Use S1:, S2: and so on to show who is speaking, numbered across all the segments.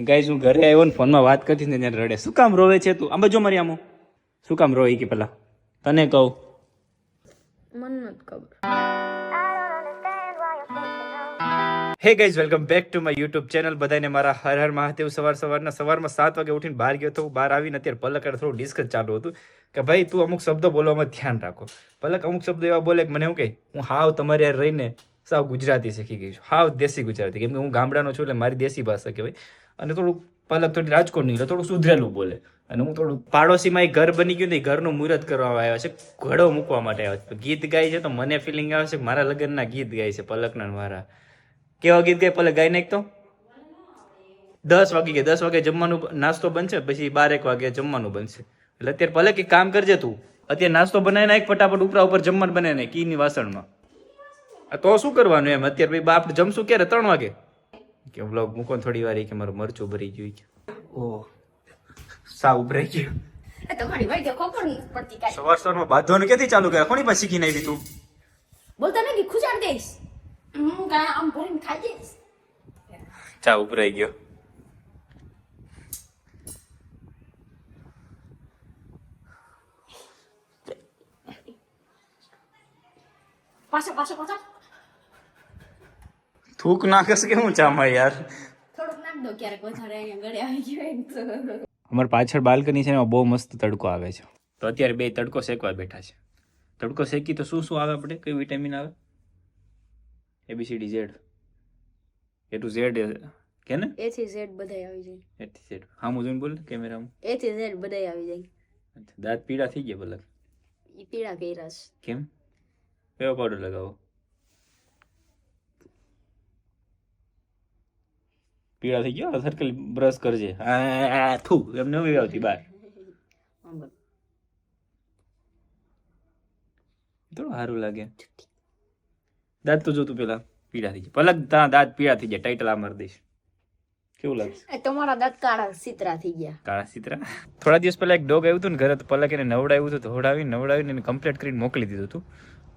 S1: Guys હું ઘરે આવ્યો ને ફોનમાં વાત કરતી ને ત્યારે રડે. શું કામ રોવે છે તું? આમ જો મારી આમો. શું કામ રોઈ કે પેલા? તને કહું.
S2: મને ખબર.
S1: Hey guys welcome back to my YouTube channel બધાને મારા હર હર મહાદેવ સવાર સવારના. સવારમાં સાત વાગે ઉઠીને બહાર ગયો તો બહાર આવીને અત્યારે પલક થોડું ડિસ્કસ ચાલુ હતું કે ભાઈ તું અમુક શબ્દો બોલવામાં ધ્યાન રાખો. પલક અમુક શબ્દો એવા બોલે કે મને એવું કહે હું હાવ તમારી યાર રહીને સાવ ગુજરાતી શીખી ગઈ છું. હાવ દેશી ગુજરાતી. કેમ કે હું ગામડાનો છું એટલે મારી દેશી ભાષા કહેવાય. અને થોડું પલક થોડી રાજકોટ એટલે થોડું સુધરેલું બોલે. અને હું થોડું પાડોશીમાં એક ઘર બની ગયું ને, એ ઘરનું મુહૂર્ત કરવા આવ્યા છે. ઘડો મૂકવા માટે આવ્યા છે. ગીત ગાય છે તો મને ફિલિંગ આવે છે મારા લગ્નના ગીત ગાય છે, પલકના મારા. કેવા ગીત ગાય પલક? ગાઈ નાખતો દસ વાગી ગયા, દસ વાગે જમવાનું નાસ્તો બનશે, પછી બાર એક વાગે જમવાનું બનશે. એટલે અત્યારે પલક એક કામ કરજે તું. અત્યારે નાસ્તો બનાવી નાખ ફટાફટ ઉપરા ઉપર જમવાનું બનાવી નાખ કીની વાસણમાં. તો શું કરવાનું એમ? અત્યારે ભાઈ બાપ જમશું ક્યારે? ત્રણ વાગે? કે વ્લોગ મૂકો ને થોડી વાર કે મારું મરચું ભરી ગયું કે ઓહ સાવ ઉભરાઈ ગયું.
S2: તમારી ભાઈ ખબર પડતી કાઈ.
S1: સવાર સવારમાં બાંધવાનું ક્યાંથી ચાલુ કર્યા? કોની પાસે શીખીને આવી તું
S2: બોલતા નથી ખુજાર દઈશ. હું કાં આમ ભરીને ખાઈ જઈશ.
S1: ચા ઉભરાઈ ગયો.
S2: પાછો પાછો પાછો
S1: થૂક નાખસ કેમ હું ચામાં યાર?
S2: થોડુંક ક્યારેક વધારે અહીંયા ગળે આવી ગયું હોય તો.
S1: અમાર પાછળ બાલ્કની છે એમાં બહુ મસ્ત તડકો આવે છે. તો અત્યારે બે તડકો શેકવા બેઠા છે. તડકો શેકી તો શું શું આવે આપણે? કઈ વિટામિન આવે? A B C D Z A to Z કે ને?
S2: એ થી ઝેડ બધાય આવી જાય.
S1: એ થી ઝેડ હા હું જોઈને બોલ કેમેરામાં.
S2: એ થી ઝેડ બધાય આવી જાય.
S1: દાંત પીળા થઈ ગયા
S2: ઈ પીળા કર્યા છે.
S1: કેમ? કેવો પાવડર લગાવો? પીળા થઈ ગયા સર્કલ બ્રશ કરજે. આ થુ એમને નવી આવતી
S2: બહાર
S1: થોડું સારું લાગે. દાંત તો જોતું પેલા પીળા થઈ જાય. પલક તા દાંત પીળા થઈ જાય ટાઈટલ આ મારી દઈશ. કેવું લાગે
S2: તમારા દાંત કાળા સિતરા થઈ ગયા.
S1: કાળા સીતરા? થોડા દિવસ પહેલા એક ડોગ આવ્યું હતું ને ઘરે તો પલક એને નવડાવ્યું હતું ધોડાવી નવડાવીને એને કમ્પ્લીટ કરીને મોકલી દીધું હતું.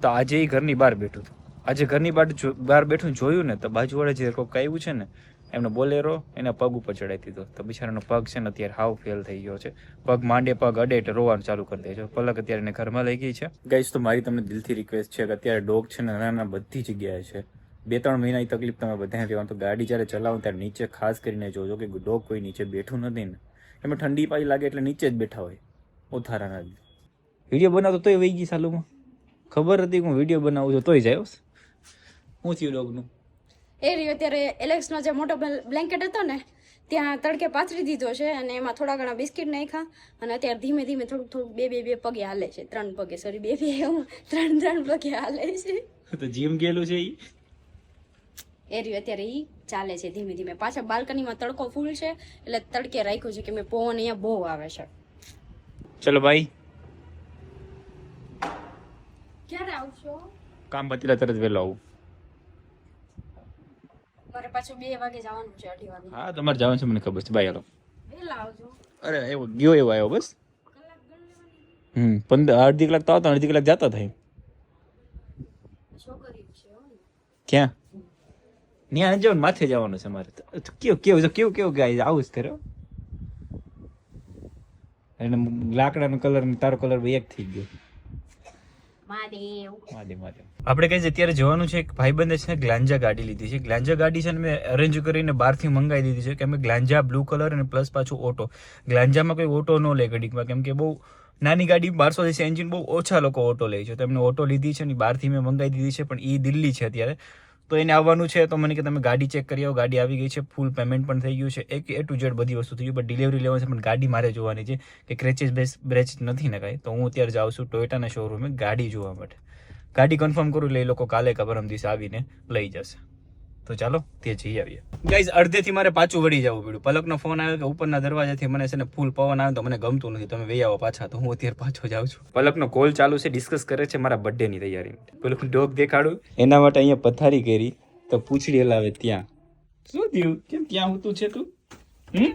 S1: તો આજે એ ઘરની બહાર બેઠું હતું. આજે ઘરની બહાર બહાર બેઠું જોયું ને તો બાજુવાળા જે કોઈક આવ્યું છે ને એમનો બોલેરો એના પગ ઉપર ચડાવી દીધો. તો બિચારાનો પગ છે ને અત્યારે હાવ ફેલ થઈ ગયો છે. પગ માંડે પગ અડે એટલે રોવાનું ચાલુ કરી દે છે પલક અત્યારે એને ઘરમાં લઈ ગઈ છે. ગાઈસ તો મારી તમને દિલથી રિક્વેસ્ટ છે કે અત્યારે ડોગ છે ને નાના નાના બધી જગ્યાએ છે. બે ત્રણ મહિનાની તકલીફ તમે બધાને રહેવાનું તો ગાડી જ્યારે ચલાવો ત્યારે નીચે ખાસ કરીને જોજો કે ડોગ કોઈ નીચે બેઠું નથી ને. એમાં ઠંડી પાઈ લાગે એટલે નીચે જ બેઠા હોય. ઓથારાના વીડિયો બનાવતો તોય વહી ગઈ સાલુમાં. ખબર હતી કે હું વીડિયો બનાવું છું તોય જાય. હું થયું ડોગનું?
S2: એ રહ્યો ત્યારે એલેક્સનો જે મોટો બ્લેન્કેટ હતો ને ત્યાં તડકે પાથરી દીધો છે અને એમાં થોડા ઘણા બિસ્કિટ નાખ્યા અને અત્યારે ધીમે ધીમે થોડુંક થોડુંક બે બે બે પગે હાલે છે. ત્રણ પગે સોરી બે બે ત્રણ ત્રણ પગે હાલે છે.
S1: તો જીમ ગયેલું છે ઈ?
S2: એ રહ્યું અત્યારે ઈ ચાલે છે ધીમે ધીમે. પાછા બાલ્કનીમાં તડકો ફૂલ છે એટલે તડકે રાખ્યું છે કે મેં પવન અહીંયા બહુ આવે છે.
S1: ચલો ભાઈ.
S2: ક્યારે આવશો?
S1: કામ પતીલા તરત વહેલો આવું.
S2: મારે પાછું બે વાગે જવાનું છે અઢી વાગે.
S1: હા તમારે જવાનું છે મને ખબર છે. ભાઈ હાલો.
S2: આવજો.
S1: અરે એવો ગયો એવો આવ્યો બસ? હમ પંદર અડધી કલાક તો આવતા અડધી કલાક જતા થાય. ક્યાં? ત્યાં જવાનું માથે જવાનું છે મારે. કેવું કેવું છે કેવું કેવું ગાય આવું જ કર્યો? એટલે લાકડાનો કલર ને તારો કલર એક થઈ ગયો. આપણે કઈ અત્યારે જોવાનું છે એક ભાઈબંધે છે ને ગ્લાંજા ગાડી લીધી છે. ગ્લાંજા ગાડી છે ને મેં અરેન્જ કરીને બહારથી મંગાવી દીધી છે કે અમે ગ્લાંજા બ્લુ કલર અને પ્લસ પાછું ઓટો ગ્લાંજામાં કોઈ ઓટો ન લે ઘડીકમાં કેમ કે બહુ નાની ગાડી બારસો સીસી એન્જિન બહુ ઓછા લોકો ઓટો લે છે. તો એમને ઓટો લીધી છે ને બહારથી મેં મંગાવી દીધી છે પણ એ દિલ્હી છે અત્યારે. તો એને આવવાનું છે. તો મને કે તમે ગાડી ચેક કરી આવો. ગાડી આવી ગઈ છે. ફૂલ પેમેન્ટ પણ થઈ ગયું છે. એક એ ટુ ઝેડ બધી વસ્તુ થઈ ગયું બટ ડિલિવરી લેવાની છે. પણ ગાડી મારે જોવાની છે કે ક્રેચીસ બેસ બ્રેચ નથી ને કાંઈ તો હું અત્યારે જાઉં છું ટોયોટાના શોરૂમે ગાડી જોવા માટે. ગાડી કન્ફર્મ કરું એટલે એ લોકો કાલે કે પરમ દિવસે આવીને લઈ જશે. તો ચાલો તે જઈ આવીએ. ગાઈઝ અડધેથી મારે પાછું વળી જવું પડ્યું. પલકનો ફોન આવ્યો કે ઉપરના દરવાજાથી મને છે ને ફૂલ પવન આવે તો મને ગમતું નથી. તમે વહી આવો પાછા તો હું અત્યારે પાછો જાઉં છું. પલકનો કોલ ચાલુ છે ડિસ્કસ કરે છે મારા બર્થડેની તૈયારી પેલું ડોગ દેખાડું. એના માટે અહીંયા પથારી કરી તો પૂછડી લાવે ત્યાં. શું થયું? કેમ ત્યાં હોતું છે તું? હમ?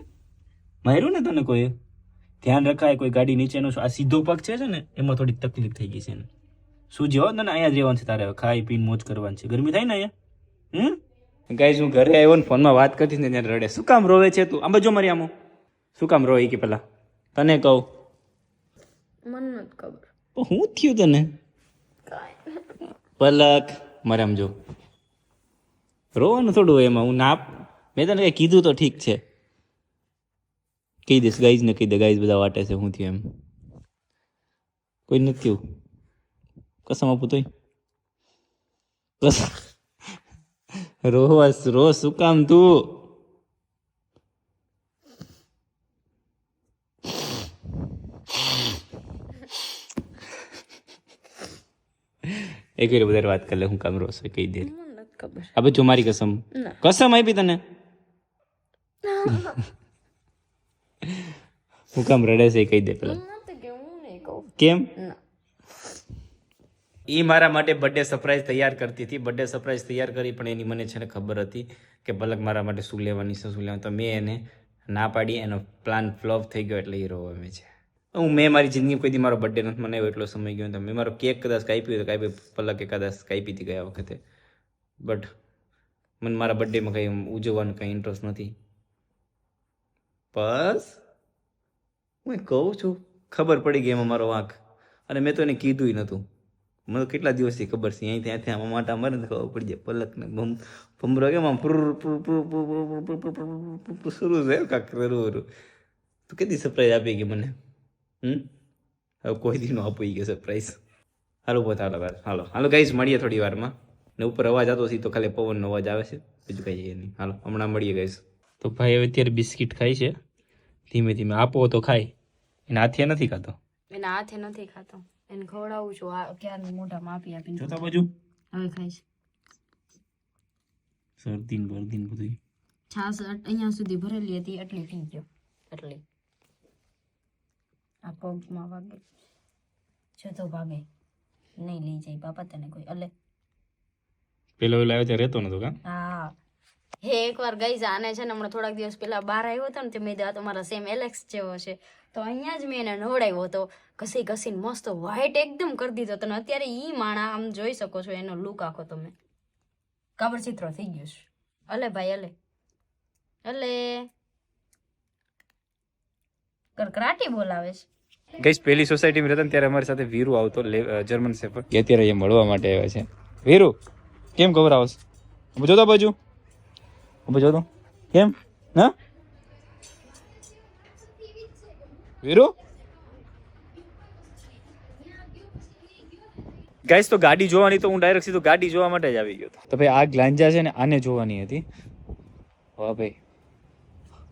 S1: માર્યું ને તને કોઈ? ધ્યાન રખાય કોઈ ગાડી નીચેનો આ સીધો પગ છે ને એમાં થોડી તકલીફ થઈ ગઈ છે એને શું જેવો તને અહીંયા જ રહેવાનું છે તારે. હવે ખાઈ પીને મોજ કરવાની છે. ગરમી થાય ને અહીંયા? હમ? ગાઈઝ હું ઘરે આવ્યો ને ફોનમાં વાત કરતી ને ત્યારે રડે. શું કામ રોવે છે તું? આમ જો મારી આમો. શું કામ રોઈ કે પેલા? તને કહું.
S2: મને નથી ખબર.
S1: હું થયું તને? પલક મારે આમ જો. રોવાનું થોડું એમાં. હું ના મેં તને કઈ કીધું તો ઠીક છે. કહી દઈશ ગાઈઝ ને કહી દે ગાઈઝ બધા વાટે છે હું થયું એમ. કોઈ નથી થયું. કસમ આપું તોય કસમ રોહસ રો શું કામ તું? એક વાર વધારે વાત કરી લે હું કામ રોસ કહી દે. હવે જો મારી કસમ. કસમ આપી તને? હું કામ રડે છે કહી દે પેલા. કેમ?
S2: ના.
S1: એ મારા માટે બર્થડે સરપ્રાઈઝ તૈયાર કરતી હતી. બર્થડે સરપ્રાઈઝ તૈયાર કરી પણ એની મને છે ને ખબર હતી કે પલક મારા માટે શું લેવાની છે, શું લેવાનું. તો મેં એને ના પાડી, એનો પ્લાન ફ્લોપ થઈ ગયો એટલે એ અમે છે. હું, મેં મારી જિંદગી કોઈ મારો બર્થડે નથી મનાવ્યો એટલો સમય ગયો મેં મારો કેક કદાચ કાપી તો કાપી પલક કદાચ કાપી હતી ગયા વખતે. બટ મને મારા બર્થડેમાં કંઈ ઉજવવાનું કંઈ ઇન્ટરેસ્ટ નથી. બસ, હું કહું છું. ખબર પડી ગઈ એમાં મારો વાંક. અને મેં તો એને કીધું નહોતું. મને કેટલા દિવસથી ખબર છે અહીંથી ત્યાં આમાં માટા મારે ને ખબર પડી જાય પલકને ભમ ભમરો કેમ આમ પૂર શરૂ છે કાંક રરું તું કેટલી સરપ્રાઈઝ આપી ગઈ મને હમ હવે કોઈ દીનો આપી ગયો સરપ્રાઈઝ હાલો પોત હાલો વાર હાલો હાલો ગાઈશ મળીએ થોડી વારમાં ને ઉપર અવાજ આવતો હશે તો ખાલી પવનનો અવાજ આવે છે બીજું કાંઈ નહીં હાલો હમણાં મળીએ ગાઈશ તો ભાઈ હવે અત્યારે બિસ્કિટ ખાય છે ધીમે ધીમે આપો તો ખાય એના હાથે નથી ખાતો
S2: એના હાથે નથી ખાતો એને ખવડાવું છું. આ ક્યારે મોઢામાં આપી આપીને
S1: જોતા બાજુ?
S2: હવે ખાઈશ.
S1: સરદીન બરદીન બધું.
S2: છાસ અહીંયા સુધી ભરેલી હતી એટલી થઈ ગયો. એટલી. આ પગમાં વાગે. જતો ભાગે. નહીં લઈ જાય. બાપા તને કોઈ અલે.
S1: પેલો પેલો આવ્યો ત્યાં રહેતો નતો કા?
S2: હા. હે એકવાર ગઈ છે આને છે ને હમણાં થોડાક દિવસ પહેલા બહાર આવ્યો હતો ને તે મેં તો મારા સેમ એલેક્સ જેવો છે. તો અહીંયા જ મેં એને નવડાવ્યો હતો. ઘસી ઘસીને મસ્ત વ્હાઈટ એકદમ કરી દીધો. તને અત્યારે ઈ માણા આમ જોઈ શકો છો એનો લુક આખો તમે. કાબર ચિત્ર થઈ ગયું છે. અલે ભાઈ અલે. અલે. કરકરાટી બોલાવે છે.
S1: ગઈસ પેલી સોસાયટીમાં રહેતા ત્યારે અમારી સાથે વીરુ આવતો જર્મન સેફર કે અત્યારે એ મળવા માટે આવ્યા છે. વીરુ કેમ ખબર છો? હું જોતો બાજુ. હું જોતો કેમ? હા? વીરુ? ગાઈસ તો ગાડી જોવાની તો હું ડાયરેક્ટ સીધો ગાડી જોવા માટે જ આવી ગયો હતો. તો ભાઈ, આ ગ્લાંજા છે ને, આને જોવાની હતી. વાહ ભાઈ.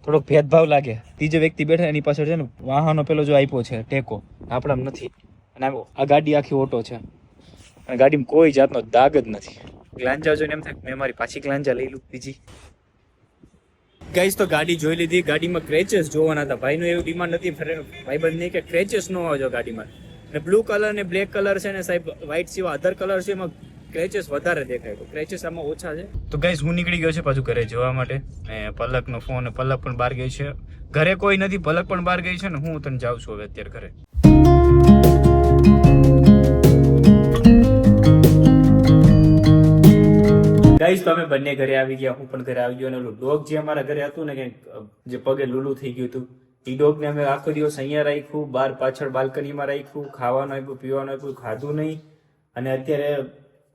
S1: થોડોક ભેદભાવ લાગે. ત્રીજો વ્યક્તિ બેઠા એની પાછળ છે ને, વાહનો પેલો જો આપ્યો છે, ટેકો. આપણામાં નથી. અને આ ગાડી આખી ઓટો છે. અને ગાડીમાં કોઈ જાતનો દાગ જ નથી. ગ્લાંજા જોઈને એમ થાય મેં મારી પાછી ગ્લાંજા લઈ લઉં, બીજી. ગાઈસ તો ગાડી જોઈ લીધી. ગાડીમાં ક્રેચેસ જોવાના હતા. ભાઈનું એવું ડિમાન્ડ નથી ફરે ભાઈબંધ નહીં કે ક્રેચેસ ન આવજો ગાડીમાં. ને બ્લુ કલર ને બ્લેક કલર છે ને સાહેબ વ્હાઇટ સિવાય અધર કલર છે એમાં ક્રેચેસ વધારે દેખાય તો ક્રેચેસ આમાં ઓછા છે. તો ગાઈસ હું નીકળી ગયો છે પાછું ઘરે જવા માટે ને પલકનો ફોન પલક પણ બહાર ગઈ છે. ઘરે કોઈ નથી પલક પણ બહાર ગઈ છે ને હું તને જાઉં છું હવે અત્યારે ઘરે. ગાઈસ તો અમે બંને ઘરે આવી ગયા. હું પણ ઘરે આવી ગયો અને ઓલું ડોગ જે અમારા ઘરે હતું ને કે જે પગે લૂલું થઈ ગયું હતું એ ડોગને અમે આખો દિવસ અહીંયા રાખ્યું, બહાર પાછળ બાલ્કનીમાં રાખ્યું, ખાવાનું આપ્યું, પીવાનું આપ્યું, ખાધું નહીં. અને અત્યારે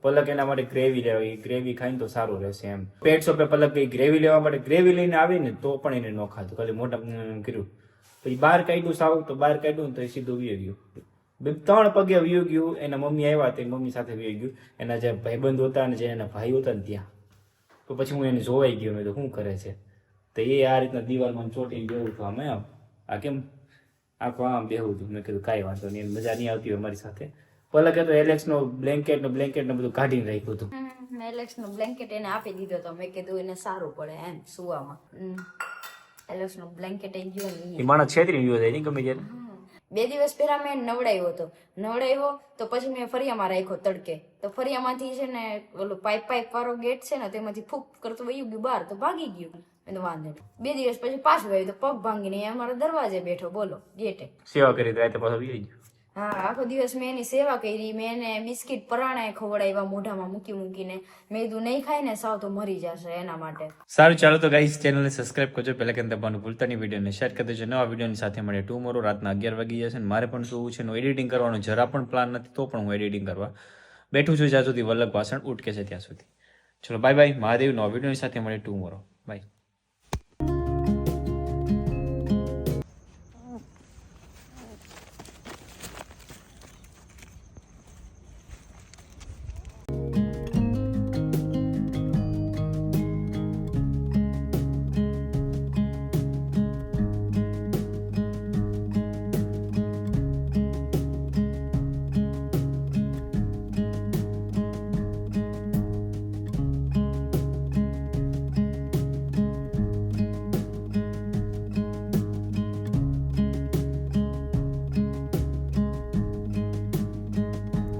S1: પલક એના માટે ગ્રેવી લેવા ગ્રેવી ખાઈને તો સારું રહેશે એમ. પેટ શોપે પલક ગઈ, ગ્રેવી લેવા માટે ગ્રેવી લઈને આવી ને તો પણ એને ન ખાધું. ખાલી મોટા અમ, કર્યું. પછી બહાર કાઢ્યું સાવ, તો બહાર કાઢ્યું તો એ સીધું વી ગયું. બે, ત્રણ પગે વયું ગયું, એના મમ્મી આવ્યા તે મમ્મી સાથે વયું ગયું. એના જે ભાઈબંધ હતા અને જે એના ભાઈ હતા ને ત્યાં. તો પછી હું એને જોવાઈ ગયો, મેં તો શું કરે છે? તો એ આ રીતના દિવાલમાં બેહું છું આમ આમ આ કેમ? આખું આમ બેહું હતું મેં કીધું કાંઈ વાંધો નહીં મજા નહીં આવતી હોય અમારી સાથે. પલકે તો એલેક્સનો બ્લેન્કેટ નો બ્લેન્કેટ ને બધું કાઢીને રાખ્યું હતું.
S2: એલેક્સનું બ્લેન્કેટ એને આપી દીધો તો મેં કીધું એને સારું પડે એમ સુવામાં. એલેક્સ નો બ્લેન્કેટ એ ગયો
S1: એ માણસ છેતરી ગયો નહીં ગમે ત્યારે?
S2: બે દિવસ પહેલા મેં નવડાવ્યો હતો. નવડાવ્યો તો પછી મેં ફરિયામાં રાખ્યો તડકે. તો ફરિયામાંથી છે ને ઓલું પાઇપ પાઇપ વાળો ગેટ છે ને તેમાંથી ફૂક કરતો વયું ગયું બહાર તો ભાગી ગયું. મેં વાંધો નહીં. બે દિવસ પછી પાછું આવ્યું તો પગ ભાંગીને અમારા દરવાજે બેઠો બોલો ગેટે.
S1: સેવા કરી તો રાતે પાછો વી
S2: હા આખો દિવસ મેં એની સેવા કરી મેં એને બિસ્કિટ પરાણાએ ખવડાવ્યા મોઢામાં મૂકી મૂકીને. મેં કીધું નહીં ખાય ને સાવ તો મરી જશે એના માટે.
S1: સારું ચાલો તો ગાઈસ ચેનલને સબસ્ક્રાઇબ કરજો પહેલા કે દબાવવાનું ભૂલતા નહીં વિડીયોને શેર કરી દેજો. નવા વિડીયોની સાથે મળે ટુમોરો રાતના અગિયાર વાગી જશે ને મારે પણ શું છે એનું એડિટિંગ કરવાનું જરા પણ પ્લાન નથી તો પણ હું એડિટિંગ કરવા બેઠું છું જ્યાં સુધી વલ્લભ વાસણ ઉટકે છે ત્યાં સુધી. ચલો બાય બાય મહાદેવ નવા વિડીયોની સાથે મળે ટુમોરો બાય